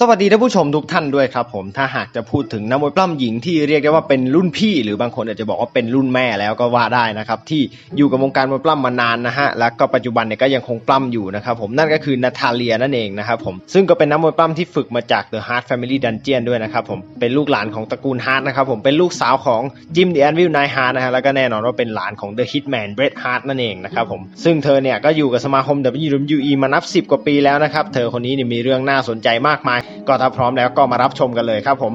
สวัสดีท่านผู้ชมทุกท่านด้วยครับผมถ้าหากจะพูดถึงนักมวยปล้ำหญิงที่เรียกได้ว่าเป็นรุ่นพี่หรือบางคนอาจจะบอกว่าเป็นรุ่นแม่แล้วก็ว่าได้นะครับที่อยู่กับวงการมวยปล้ำมานานนะฮะแล้วก็ปัจจุบันเนี่ยก็ยังคงปล้ำอยู่นะครับผมนั่นก็คือนาทาเลียนั่นเองนะครับผมซึ่งก็เป็นนักมวยปล้ำที่ฝึกมาจาก The Hart Family Dungeon ด้วยนะครับผมเป็นลูกหลานของตระกูลฮาร์ดนะครับผมเป็นลูกสาวของจิมเดียนวิลไนฮาร์ดนะฮะแล้วก็แน่นอนว่าเป็นหลานของ The Hitman Bret Hart นั่นเองนะครับผมซึ่งเธอเนี่ยก็อยู่กับสมาคม WWE มานับ 10 กว่าปีแล้วนะครับเธอคนนี้เนี่ยมีเรื่องน่าสนใจมากมายก็ถ้าพร้อมแล้วก็มารับชมกันเลยครับผม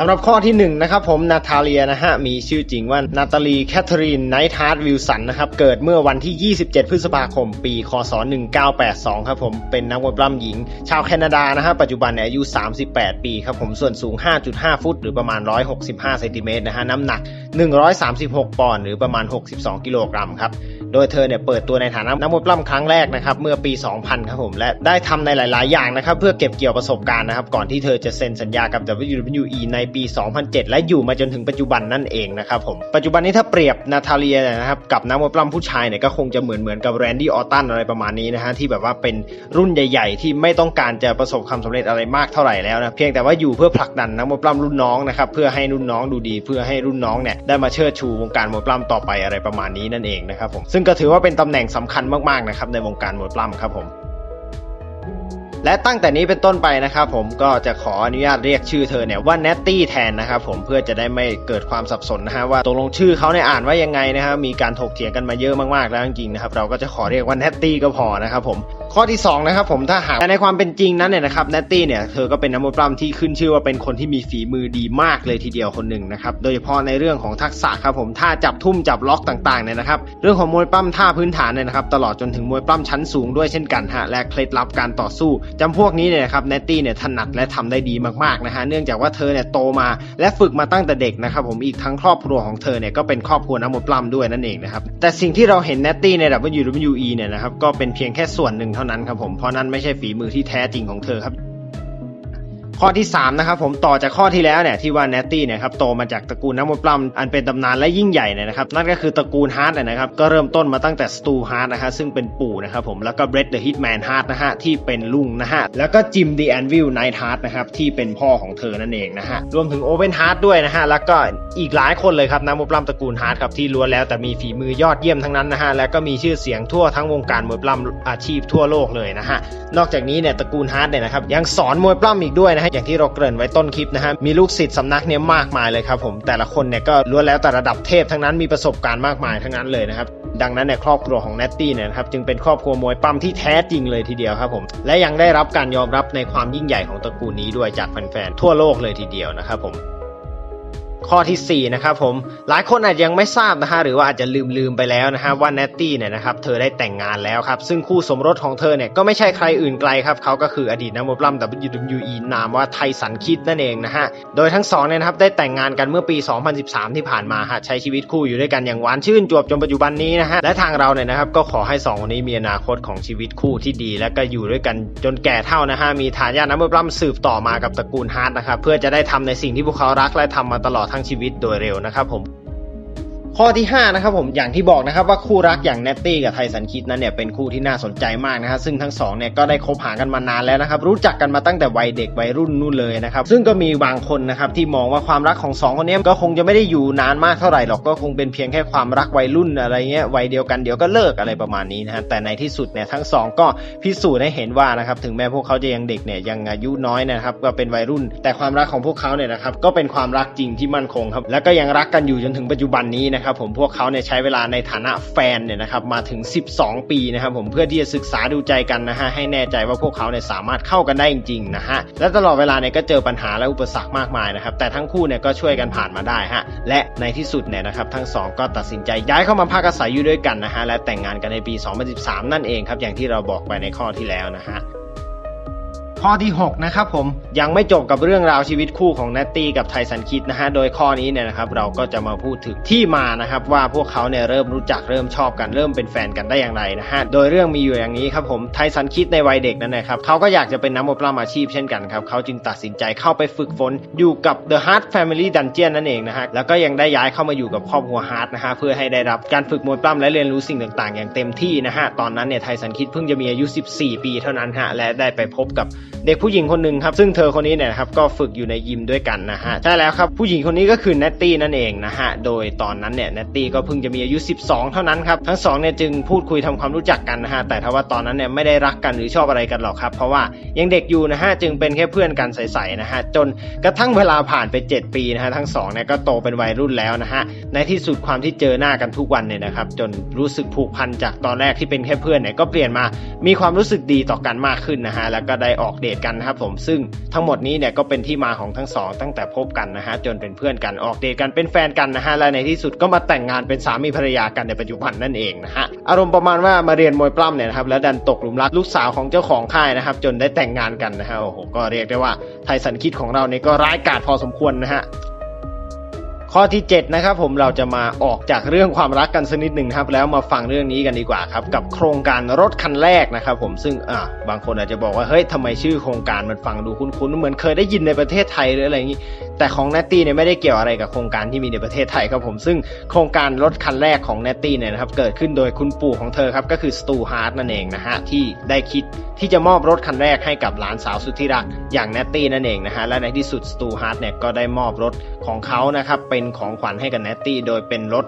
สำหรับข้อที่1นงนะครับผมนาทาเลียนะฮะมีชื่อจริงว่านาตาลีแคทเธอรีนไนท์ฮาร์ดวิลสันนะครับเกิดเมื่อวันที่ 27 พฤษภาคม ปี คศ 1982 ครับผมเป็นนักมวยปล้ำหญิง ชาวแคนาดานะฮะปัจจุบันอายุ 38 ปีครับผมส่วนสูง 5.5 ฟุต หรือประมาณ 165 เซนติเมตรนะฮะน้ำหนัก 136 ปอนด์หรือประมาณ 62 กิโลกรัมครับ โดยเธอเนี่ยเปิดตัวในฐานะนักมวยปล้ำครั้งแรกนะครับเมื่อปี 2000 ครับผม และได้ทำในหลาย ๆ อย่างนะครับเพื่อเก็บเกี่ยวประสบการณ์นะครับก่อนที่เธอจะเซ็นสัญญากับ WWE ในปี 2007 และอยู่มาจนถึงปัจจุบันนั่นเองนะครับผม ปัจจุบันนี้ถ้าเปรียบนาทาเลียนะครับกับนักมวยปล้ำผู้ชายเนี่ยก็คงจะเหมือนเหมือนกับแรนดี้ออตตันอะไรประมาณนี้นะฮะที่แบบว่าเป็นรุ่นใหญ่ ๆ ที่ไม่ต้องการจะประสบความสำเร็จอะไรมากเท่าไหร่แล้วนะเพียงแต่ว่าอยู่เพื่อผลักดันนักมวยปล้ำรุ่นน้องนะครับเพื่อให้รุ่นน้องดูดี เพื่อให้รุ่นน้องเนี่ยได้มาเชิดชูวงการมวยปล้ำต่อไปอะไรประมาณนี้นั่นเองนะครับผมซึ่งก็ถือว่าเป็นตำแหน่งสำคัญมากๆนะครับในวงการมวยปล้ำครับผม และตั้งแต่นี้เป็นต้นไปนะครับผมก็จะขออนุญาตเรียกชื่อเธอเนี่ยว่าเนตตี้แทนนะครับผมเพื่อจะได้ไม่เกิดความสับสนนะฮะว่าตกลงชื่อเขาเนี่ยอ่านว่ายังไงนะครับมีการถกเถียงกันมาเยอะมากๆแล้วจริงๆนะครับเราก็จะขอเรียกว่าเนตตี้ก็พอนะครับผม ข้อที่สองนะครับผมถ้าหากแต่ในความเป็นจริงนั้นเนี่ยนะครับเนตตี้เนี่ยเธอก็เป็นนักมวยปล้ำที่ขึ้นชื่อว่าเป็นคนที่มีฝีมือดีมากเลยทีเดียวคนหนึ่งนะครับโดยเฉพาะในเรื่องของทักษะครับผมท่าจับทุ่มจับล็อกต่างๆเนี่ยนะครับเรื่องของมวยปล้ำท่าพื้นฐานเนี่ยนะครับตลอดจนถึงมวยปล้ำชั้นสูงด้วยเช่นกันฮะและเคล็ดลับการต่อสู้จำพวกนี้เนี่ยนะครับเนตตี้เนี่ยถนัดและทำได้ดีมากๆนะฮะเนื่องจากว่าเธอเนี่ยโตมาและฝึกมาตั้งแต่เด็กนะครับผมอีกทั้งครอบครัวของเธอเนี่ยก็เป็นครอบครัวนักมวยปล้ำด้วยนั่นเองนะครับแต่สิ่งที่เราเห็นเนตตี้ใน WWE เนี่ยนะครับก็เป็นเพียงแค่ส่วนหนึ่งเท่านั้นครับผมเพราะนั่นไม่ใช่ฝีมือที่แท้จริงของเธอครับ ข้อที่ 3 นะครับผมต่อจากข้อที่แล้วเนี่ยที่ว่าเนตตี้เนี่ยครับโตมาจากตระกูลนักมวยปล้ำอันเป็นตำนานและยิ่งใหญ่เนี่ยนะครับนั่นก็คือตระกูลฮาร์ดนะครับก็เริ่มต้นมาตั้งแต่สตูฮาร์ดนะฮะซึ่งเป็นปู่นะครับผมแล้วก็เบรดเดอะฮิตแมนฮาร์ดนะฮะที่เป็นลุงนะฮะแล้วก็จิมดีแอนวิลไนท์ฮาร์ดนะครับที่เป็นพ่อของเธอนั่นเองนะฮะรวมถึงโอเวนฮาร์ดด้วยนะฮะแล้วก็อีกหลายคนเลยครับนักมวยปล้ำตระกูลฮาร์ดครับที่ล้วนแล้วแต่มีฝีมือยอดเยี่ยมทั้งนั้นนะฮะแล้วก็มีชื่อเสียงทั่วทั้งวงการมวยปล้ำอาชีพทั่วโลกเลยนะฮะนอกจากนี้เนี่ยตระกูลฮาร์ดเนี่ยนะครับยังสอนมวยปล้ำอีกด้วยนะฮะอย่างที่เราเกริ่นไว้ต้นคลิปนะฮะมีลูกศิษย์สำนักเนี่ยมากมายเลยครับผมแต่ละคนเนี่ยก็ล้วนแล้วแต่ระดับเทพทั้งนั้นมีประสบการณ์มากมายทั้งนั้นเลยนะครับดังนั้นเนี่ยครอบครัวของแนตตี้เนี่ยนะครับจึงเป็นครอบครัวมวยปั้มที่แท้จริงเลยทีเดียวครับผมและยังได้รับการยอมรับในความยิ่งใหญ่ของตระกูลนี้ด้วยจากแฟนๆทั่วโลกเลยทีเดียวนะครับผม ข้อทีสี่ 4 นะครับผมหลายคนอาจจะยังไม่ทราบนะฮะหรือว่าอาจจะลืมลืมไปแล้วนะฮะว่าเนตตี้เนี่ยนะครับเธอได้แต่งงานแล้วครับซึ่งคู่สมรสของเธอเนี่ยก็ไม่ใช่ใครอื่นไกลครับเขาก็คืออดีตนักมวยปล้ำ WWE นามว่าไทสันคิดนั่นเองนะฮะโดยทั้งสองเนี่ยนะครับได้แต่งงานกันเมื่อปี 2013 ที่ผ่านมาฮะใช้ชีวิตคู่อยู่ด้วยกันอย่างหวานชื่นจวบจนปัจจุบันนี้นะฮะและทางเราเนี่ยนะครับก็ขอให้สองคนนี้มีอนาคตของชีวิตคู่ที่ดี และก็อยู่ด้วยกันจนแก่เท่านะฮะมีทายาทนักมวยปล้ำสืบต่อมากับตระกูลฮาร์ดนะครับเพื่อจะได้ทำในสิ่งที่พวกเขารักและทำมาตลอดทั้งชีวิตโดยเร็วนะครับผม ข้อที่ 5 นะครับผมอย่างที่บอกนะครับว่าคู่รักอย่างเนตตี้กับไทสันคิดนั้นเนี่ยเป็นคู่ที่น่าสนใจมากนะฮะซึ่งทั้งสองเนี่ยก็ได้คบหากันมานานแล้วนะครับรู้จักกันมาตั้งแต่วัยเด็กวัยรุ่นนู่นเลยนะครับซึ่งก็มีบางคนนะครับที่มองว่าความรักของสองคนนี้ก็คงจะไม่ได้อยู่นานมากเท่าไหร่หรอกก็คงเป็นเพียงแค่ความรักวัยรุ่นอะไรเงี้ยวัยเดียวกันเดี๋ยวก็เลิกอะไรประมาณนี้นะฮะแต่ในที่สุดเนี่ยทั้งสองก็พิสูจน์ให้เห็นว่านะครับถึงแม้พวกเขาจะยังเด็กเนี่ยยังอายุน้อยนะครับก็เป็นวัยรุ่น แต่ความรักของพวกเขาเนี่ยนะครับก็เป็นความรักจริงที่มั่นคงครับแล้วก็ยังรักกันอยู่จนถึงปัจจุบันนี้นะครับครับผมพวกเขาเนี่ยใช้เวลาในฐานะแฟนเนี่ยนะครับมาถึง 12 ปีนะครับผมเพื่อที่จะศึกษาดูใจกันนะฮะให้แน่ใจว่าพวกเขาเนี่ยสามารถเข้ากันได้จริงๆนะฮะและตลอดเวลาเนี่ยก็เจอปัญหาและอุปสรรคมากมายนะครับแต่ทั้งคู่เนี่ยก็ช่วยกันผ่านมาได้ฮะและในที่สุดเนี่ยนะครับทั้งสองก็ตัดสินใจย้ายเข้ามาพักอาศัยอยู่ด้วยกันนะฮะและแต่งงานกันในปี 2013 นั่นเองครับอย่างที่เราบอกไปในข้อที่แล้วนะฮะ ข้อที่ 6 นะครับผมยังไม่จบกับเรื่องราวชีวิตคู่ของเนตตี้กับไทสันคิดนะฮะโดยข้อนี้เนี่ยนะครับเราก็จะมาพูดถึงที่มานะครับว่าพวกเขาเนี่ยเริ่มรู้จักเริ่มชอบกันเริ่มเป็นแฟนกันได้อย่างไรนะฮะโดยเรื่องมีอยู่อย่างนี้ครับผมไทสันคิดในวัยเด็กนั่นนะครับเขาก็อยากจะเป็นนักมวยปล้ำอาชีพเช่นกันครับเขาจึงตัดสินใจเข้าไปฝึกฝนอยู่กับ The Hart Family Dungeon นั่นเองนะฮะแล้วก็ยังได้ย้ายเข้ามาอยู่กับครอบครัวฮาร์ดนะฮะเพื่อให้ได้รับการฝึกมวยปล้ำและเรียนรู้สิ่งต่าง ๆ อย่างเต็มที่นะฮะตอนนั้นเนี่ยไทสันคิดเพิ่งจะมีอายุ 14 ปีเท่านั้นฮะและได้ไปพบกับเด็กผู้หญิงคนหนึ่งครับ ซึ่งเธอคนนี้เนี่ยครับก็ฝึกอยู่ในยิมด้วยกันนะฮะใช่แล้วครับผู้หญิงคนนี้ก็คือเนตตี้นั่นเองนะฮะโดยตอนนั้นเนี่ยเนตตี้ก็เพิ่งจะมีอายุ 12 เท่านั้นครับทั้งสองเนี่ยจึงพูดคุยทำความรู้จักกันนะฮะแต่ถ้าว่าตอนนั้นเนี่ยไม่ได้รักกันหรือชอบอะไรกันหรอกครับ เพราะว่ายังเด็กอยู่นะฮะจึงเป็นแค่เพื่อนกันใสๆนะฮะจนกระทั่งเวลาผ่านไป 7 ปีนะฮะทั้งสองเนี่ยก็โตเป็นวัยรุ่นแล้วนะฮะในที่สุดความที่เจอหน้ากันทุกวันเนี่ยนะครับจนรู้สึกผูกพันจากตอนแรกที่เป็นแค่เพื่อนเนี่ยก็เปลี่ยนมามีความรู้สึกดีต่อกันมากขึ้นนะฮะแล้วก็ได้ออกเดตกันนะครับผมซึ่งทั้งหมดนี้เนี่ยก็เป็นที่มาของทั้งสองตั้งแต่พบกันนะฮะจนเป็นเพื่อนกันออกเดตกันเป็นแฟนกันนะฮะและในที่สุดก็มาแต่งงานเป็นสามีภรรยากันในปัจจุบันนั่นเองนะฮะอารมณ์ประมาณว่ามาเรียนมวยปล้ำเนี่ยนะครับแล้วดันตกหลุมรักลูกสาวของเจ้าของค่ายนะครับจนได้แต่งงานกันนะฮะโอ้โหก็เรียกได้ว่าไทสันคิดของเราเนี่ยก็ร้ายกาจพอสมควรนะฮะ ข้อที่ 7 นะครับผมเราจะมาออกจากเรื่องความรักกันสักนิดหนึ่งครับ แล้วมาฟังเรื่องนี้กันดีกว่าครับ กับโครงการรถคันแรกนะครับผมซึ่งอ่าบางคนอาจจะบอกว่าเฮ้ยทำไมชื่อโครงการมันฟังดูคุ้นๆเหมือนเคยได้ยินในประเทศไทยหรืออะไรอย่างนี้ แต่ของเนตตี้เนี่ยไม่ได้เกี่ยวอะไรกับโครงการที่มีในประเทศไทยครับผม ซึ่งโครงการรถคันแรกของเนตตี้เนี่ยนะครับเกิดขึ้นโดยคุณปู่ของเธอครับก็คือสตูฮาร์ดนั่นเองนะฮะที่ได้คิดที่จะมอบรถคันแรกให้กับหลานสาวสุดที่รักอย่างเนตตี้นั่นเองนะฮะและในที่สุดสตูฮาร์ดเนี่ยก็ได้มอบรถของเขานะครับเป็นของขวัญให้กับเนตตี้โดยเป็นรถ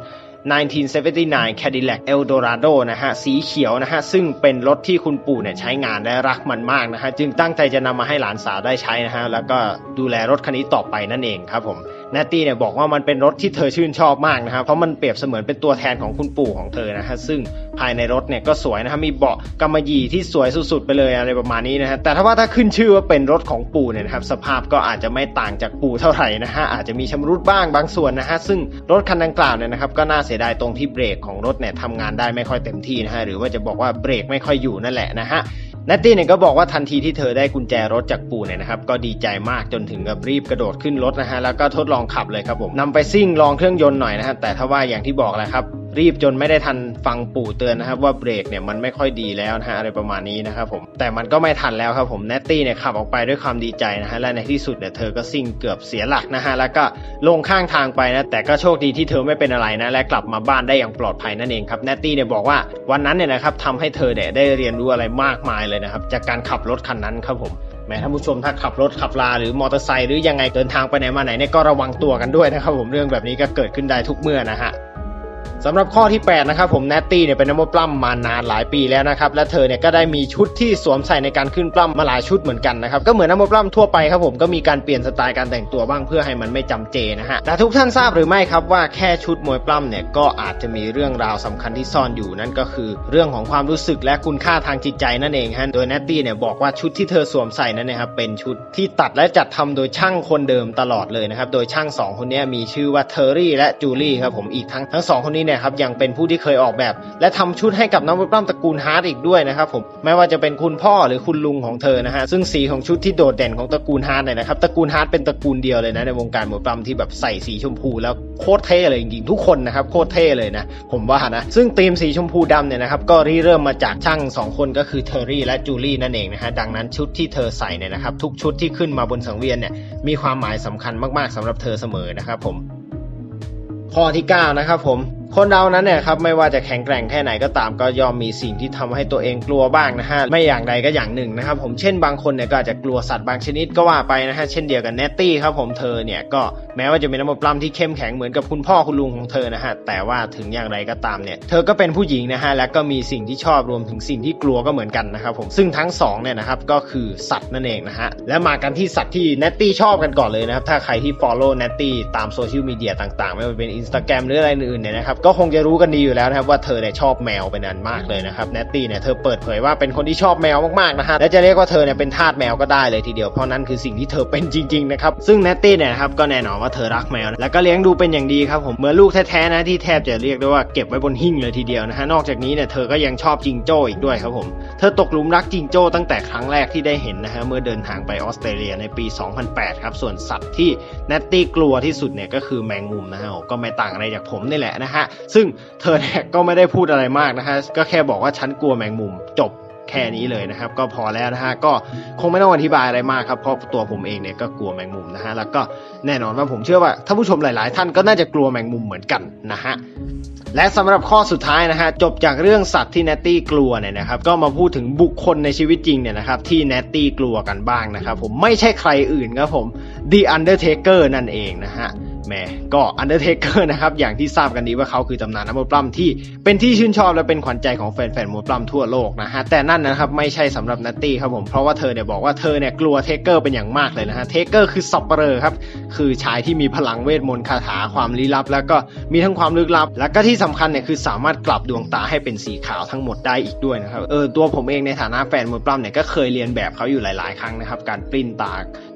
1979 Cadillac Eldorado นะฮะสีเขียวนะฮะซึ่งเป็นรถที่คุณปู่เนี่ยใช้งานและรักมันมากนะฮะจึงตั้งใจจะนำมาให้หลานสาวได้ใช้นะฮะแล้วก็ดูแลรถคันนี้ต่อไปนั่นเองครับผม นตตี้เนี่ยบอกว่ามันเป็นรถที่เธอชื่นชอบมากนะครับ เพราะมันเปรียบเสมือนเป็นตัวแทนของคุณปู่ของเธอนะฮะซึ่งภายในรถเนี่ยก็สวยนะฮะมีเบาะกำมะหยี่ที่สวยสุดๆไปเลยอะไรประมาณนี้นะฮะแต่ถ้าว่าถ้าขึ้นชื่อว่าเป็นรถของปู่เนี่ยนะครับสภาพก็อาจจะไม่ต่างจากปู่เท่าไหร่นะฮะอาจจะมีชำรุดบ้างบางส่วนนะฮะซึ่งรถคันดังกล่าวเนี่ยนะครับก็น่าเสียดายตรงที่เบรกของรถเนี่ยทำงานได้ไม่ค่อยเต็มที่นะฮะหรือว่าจะบอกว่าเบรกไม่ค่อยอยู่นั่นแหละนะฮะ นัตตี้เนี่ยก็บอกว่าทันทีที่เธอได้กุญแจรถจากปู่เนี่ยนะครับก็ดีใจมากจนถึงกับรีบกระโดดขึ้นรถนะฮะแล้วก็ทดลองขับเลยครับผมนำไปซิ่งลองเครื่องยนต์หน่อยนะฮะแต่ถ้าว่าอย่างที่บอกแหละครับ รีบจนไม่ได้ทันฟังปู่เตือนนะครับ ว่าเบรกเนี่ยมันไม่ค่อยดีแล้วนะฮะอะไรประมาณนี้นะครับผมแต่มันก็ไม่ทันแล้วครับผมเนตตี้เนี่ยขับออกไปด้วยความดีใจนะฮะและในที่สุดเนี่ยเธอก็ซิ่งเกือบเสียหลักนะฮะแล้วก็ลงข้างทางไปนะแต่ก็โชคดีที่เธอไม่เป็นอะไรนะและกลับมาบ้านได้อย่างปลอดภัยนั่นเองครับเนตตี้เนี่ยบอกว่าวันนั้นเนี่ยนะครับทำให้เธอเนี่ยได้เรียนรู้อะไรมากมายเลยนะครับจากการขับรถคันนั้นครับผมแหมท่านผู้ชมถ้าขับรถขับลาหรือมอเตอร์ไซค์หรือยังไงเดินทางไปไหนมาไหนเนี่ยก็ระวังตัวกันด้วยนะครับผมเรื่องแบบนี้ก็เกิดขึ้นได้ทุกเมื่อนะฮะ สำหรับข้อที่ 8 นะครับผมเนตตี้เนี่ยเป็นนักมวยปล้ำมานานหลายปีแล้วนะครับและเธอเนี่ยก็ได้มีชุดที่สวมใส่ในการขึ้นปล้ำมาหลายชุดเหมือนกันนะครับก็เหมือนนักมวยปล้ำทั่วไปครับผมก็มีการเปลี่ยนสไตล์การแต่งตัวบ้างเพื่อให้มันไม่จำเจนะฮะแต่ทุกท่านทราบหรือไม่ครับว่าแค่ชุดมวยปล้ำเนี่ยก็อาจจะมีเรื่องราวสำคัญที่ซ่อนอยู่นั่นก็คือ เรื่องของความรู้สึกและคุณค่าทางจิตใจนั่นเองฮะโดยเนตตี้เนี่ยบอกว่าชุดที่เธอสวมใส่นั้นนะครับเป็นชุดที่ตัดและจัดทำโดยช่างคนเดิมตลอดเลยนะครับโดยช่างสองคนนี้มีชื่อว่าเทอร์รี่และจูลี่ครับผมอีกทั้งทั้งสองคนนี้เนี่ยครับยังเป็นผู้ที่เคยออกแบบ และทำชุดให้กับนักมวยปล้ำตระกูลฮาร์ดอีกด้วยนะครับผมไม่ว่าจะเป็นคุณพ่อหรือคุณลุงของเธอนะฮะซึ่งสีของชุดที่โดดเด่นของตระกูลฮาร์ดเนี่ยนะครับตระกูลฮาร์ดเป็นตระกูลเดียวเลยนะในวงการมวยปล้ำที่แบบใส่สีชมพูแล้วโคตรเท่เลยจริงๆทุกคนนะครับโคตรเท่เลยนะผมว่านะซึ่งธีมสีชมพูดำเนี่ยนะครับก็ริเริ่มมาจากช่างสองคนก็คือเทอร์รี่และจูลี่นั่นเองนะฮะดังนั้นชุดที่เธอใส่เนี่ยนะครับทุกชุดที่ขึ้นมาบนสังเวียนเนี่ยมีความหมายสำคัญมากๆสำหรับเธอเสมอนะครับผมข้อที่9นะครับผม คนเรานั้นเนี่ยครับไม่ว่าจะแข็งแกร่งแค่ไหนก็ตามก็ย่อมมีสิ่งที่ทำให้ตัวเองกลัวบ้างนะฮะไม่อย่างใดก็อย่างหนึ่งนะครับผมเช่นบางคนเนี่ยก็อาจจะกลัวสัตว์บางชนิดก็ว่าไปนะฮะเช่นเดียวกับเนตตี้ครับผมเธอเนี่ยก็ แม้ว่าจะเป็นนักมวยปล้ำที่เข้มแข็งเหมือนกับคุณพ่อคุณลุงของเธอนะฮะแต่ว่าถึงอย่างไรก็ตามเนี่ยเธอก็เป็นผู้หญิงนะฮะและก็มีสิ่งที่ชอบรวมถึงสิ่งที่กลัวก็เหมือนกันนะครับผมซึ่งทั้งสองเนี่ยนะครับก็คือสัตว์นั่นเองนะฮะและมากันที่สัตว์ที่เนตตี้ชอบกันก่อนเลยนะครับถ้าใครที่ follow เนตตี้ตามโซเชียลมีเดียต่างๆ ไม่ว่าเป็น Instagram หรืออะไรอื่นๆเนี่ยนะครับก็คงจะรู้กันดีอยู่แล้วนะครับว่าเธอเนี่ยชอบแมวเป็นอันมากเลยนะครับเนตตี้เนี่ยเธอเปิดเผยว่าเป็นคนที่ชอบแมวมากๆนะฮะและจะเรียกว่าเธอเนี่ยเป็นทาสแมวก็ได้เลยทีเดียวเพราะนั่นคือสิ่งที่เธอเป็นจริงๆนะครับซึ่งเนตตี้เนี่ยนะครับก็แน่นอนว่าเธอรักแมวแล้วก็เลี้ยงดูเป็นอย่างดีครับผมเหมือนลูกแท้ๆนะที่แทบจะเรียกได้ว่าเก็บไว้บนหิ้งเลยทีเดียวนะฮะนอกจากนี้เนี่ยเธอก็ยังชอบจิงโจ้อีกด้วยครับผมเธอตกหลุมรักจิงโจ้ตั้งแต่ครั้งแรกที่ได้เห็นนะฮะเมื่อเดินทางไปออสเตรเลียในปี 2008 ครับส่วนสัตว์ที่แนตตี้กลัวที่สุดเนี่ยก็คือแมงมุมนะฮะโอ้ก็ไม่ต่างอะไรจากผมนี่แหละนะฮะซึ่งเธอเนี่ยก็ไม่ได้พูดอะไรมากนะฮะก็แค่บอกว่าฉันกลัวแมงมุมจบ แค่นี้เลยนะครับ ก็พอแล้วนะฮะก็คงไม่ต้องอธิบายอะไรมากครับเพราะตัวผมเองเนี่ยก็กลัวแมงมุมนะฮะแล้วก็แน่นอนว่าผมเชื่อว่าท่านผู้ชมหลาย ๆ ท่านก็น่าจะกลัวแมงมุมเหมือนกันนะฮะและสำหรับข้อสุดท้ายนะฮะจบจากเรื่องสัตว์ที่แนตตี้กลัวเนี่ยนะครับก็มาพูดถึงบุคคลในชีวิตจริงเนี่ยนะครับที่แนตตี้กลัวกันบ้างนะครับผมไม่ใช่ใครอื่นครับผม The Undertaker นั่นเองนะฮะ แหมก็ Undertaker นะครับอย่างที่ทราบกันดีว่าเขาคือตำนานนักมวยปล้ำที่เป็นที่ชื่นชอบและเป็นขวัญใจของแฟนๆมวยปล้ำทั่วโลกนะฮะแต่นั่นนะครับไม่ใช่สำหรับนัตตี้ครับผมเพราะว่าเธอเนี่ยบอกว่าเธอเนี่ยกลัวเทเกอร์เป็นอย่างมากเลยนะฮะเทเกอร์คือสับเปลอครับคือชายที่มีพลังเวทมนต์คาถาความลี้ลับ แล้วก็มีทั้งความลึกลับ แล้วก็ที่สำคัญเนี่ยคือสามารถกลับดวงตาให้เป็นสีขาวทั้งหมดได้อีกด้วยนะครับเออตัวผมเองในฐานะแฟนมวยปล้ำเนี่ยก็เคยเรียนแบบเขาอยู่หลาย ๆ ครั้งนะครับการปริ้นตา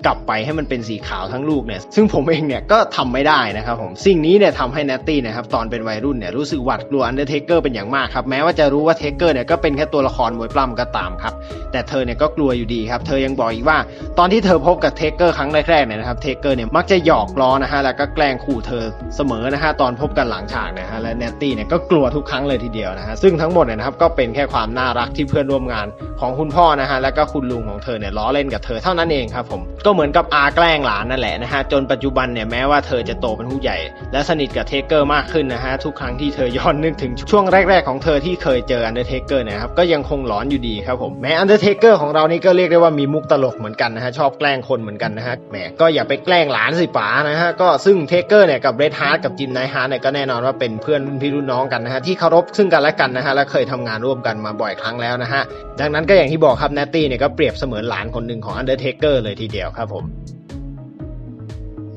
กลับไปให้มันเป็นสีขาวทั้งลูกเนี่ยซึ่งผมเองเนี่ยก็ทำไม่ได้นะครับผมสิ่งนี้เนี่ยทำให้แนตตี้นะครับตอนเป็นวัยรุ่นเนี่ยรู้สึกหวาดกลัวอันเดอร์เทเกอร์เป็นอย่างมากครับแม้ว่าจะรู้ว่าเทเกอร์เนี่ยก็เป็นแค่ตัวละครมวยปล้ำก็ตามครับแต่เธอเนี่ยก็กลัวอยู่ดีครับเธอยังบอกอีกว่า ตอนที่เธอพบกับเทเกอร์ครั้งแรกๆเนี่ยนะครับเทเกอร์เนี่ยมักจะหยอกล้อนะฮะแล้วก็แกล้งขู่เธอเสมอนะฮะตอนพบกันหลังฉากนะฮะและแนตตี้เนี่ยก็กลัวทุกครั้งเลยทีเดียวนะฮะซึ่งทั้งหมดเนี่ยนะครับก็เป็นแค่ความน่ารักที่เพื่อนร่วมงานของคุณพ่อนะฮะแล้วก็คุณลุงของเธอเนี่ยล้อเล่นกับเธอเท่านั้นเองครับผมก็เหมือนกับอาแกล้งหลานนั่นแหละนะฮะจนปัจจุบันเนี่ยแม้ว่าเธอจะโตเป็นผู้ใหญ่ และสนิทกับเทเกอร์มากขึ้นนะฮะทุกครั้งที่เธอย้อนนึกถึงช่วงแรก ๆ ของเธอที่เคยเจออันเดอร์เทเกอร์นะครับก็ยังคงหลอนอยู่ดีครับผมแม้อันเดอร์เทเกอร์ของเรานี่ก็เรียกได้ว่ามีมุกตลกเหมือนกันนะฮะชอบแกล้งคนเหมือนกันนะฮะแหมก็อย่าไปแกล้งหลานสิป๋านะฮะก็ซึ่งเทเกอร์เนี่ยกับเรดฮาร์ดกับจิมไนฮาร์ดเนี่ยก็แน่นอนว่าเป็นเพื่อนรุ่นพี่รุ่นน้องกันนะฮะที่เคารพซึ่งกันและกันนะฮะและเคยทำงานร่วมกันมาบ่อยครั้งแล้วนะฮะดังนั้นก็อย่างที่บอกครับแนตตี้เนี่ยก็เปรียบเสมือนหลานคนหนึ่งของอันเดอร์เทเกอร์เลยทีเดียวครับผม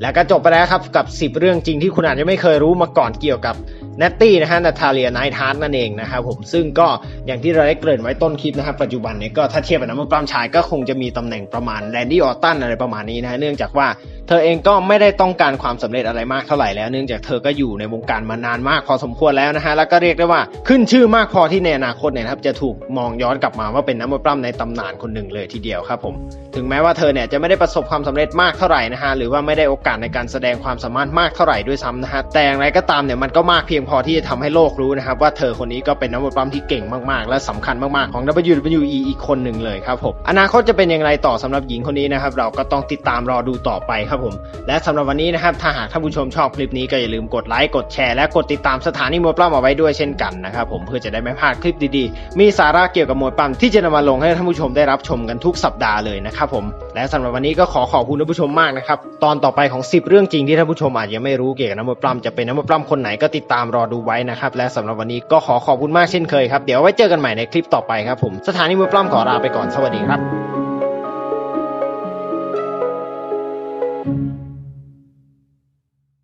แล้วก็จบไปแล้วครับกับ 10 เรื่องจริงที่คุณอาจจะไม่เคยรู้มาก่อนเกี่ยวกับเนตตี้นะฮะนาทาเลียไนท์ฮาร์ดนั่นเองนะครับผมซึ่งก็อย่างที่เราได้เกริ่นไว้ต้นคลิปนะครับปัจจุบันเนี่ยก็ถ้าเทียบกับนักมวยปล้ำชายก็คงจะมีตำแหน่งประมาณแรนดี้ออตตันอะไรประมาณนี้นะฮะเนื่องจากว่า เธอเองก็ไม่ได้ต้องการความสำเร็จอะไรมากเท่าไหร่แล้ว เนื่องจากเธอก็อยู่ในวงการมานานมากพอสมควรแล้วนะฮะ แล้วก็เรียกได้ว่าขึ้นชื่อมากพอที่ในอนาคตเนี่ยนะครับจะถูกมองย้อนกลับมาว่าเป็นนักมวยปล้ำในตำนานคนหนึ่งเลยทีเดียวครับผม ถึงแม้ว่าเธอเนี่ยจะไม่ได้ประสบความสำเร็จมากเท่าไหร่นะฮะ หรือว่าไม่ได้โอกาสในการแสดงความสามารถมากเท่าไหร่ด้วยซ้ำนะฮะ แต่อย่างไรก็ตามเนี่ยมันก็มากเพียงพอที่จะทำให้โลกรู้นะครับว่าเธอคนนี้ก็เป็นนักมวยปล้ำที่เก่งมากๆ และสำคัญมากๆของ WWE อีกคนหนึ่งเลยครับผม อนาคตจะเป็นอย่างไรต่อสำหรับหญิงคนนี้นะครับเราก็ต้องติดตามรอดูต่อไปครับผมและสำหรับวันนี้นะครับถ้าหากท่านผู้ชมชอบคลิปนี้ก็อย่าลืมกดไลค์กดแชร์และกดติดตามสถานีมวยปล้ำเอาไว้ด้วยเช่นกันนะครับผมเพื่อจะได้ไม่พลาดคลิปดีๆ มีสาระเกี่ยวกับมวยปล้ำที่จะนำมาลงให้ท่านผู้ชมได้รับชมกันทุกสัปดาห์เลยนะครับผมและสำหรับวันนี้ก็ขอขอบคุณท่านผู้ชมมากนะครับตอนต่อไปของ 10 เรื่องจริงที่ท่านผู้ชมอาจจะไม่รู้เกี่ยวกับนักมวยปล้ำจะเป็นนักมวยปล้ำคนไหนก็ติดตามรอดูไว้นะครับและสำหรับวันนี้ก็ขอขอบคุณมากเช่นเคยครับเดี๋ยวไว้เจอกันใหม่ในคลิปต่อไปครับผมสถานีมวยปล้ำขอลาไปก่อนสวัสดีครับ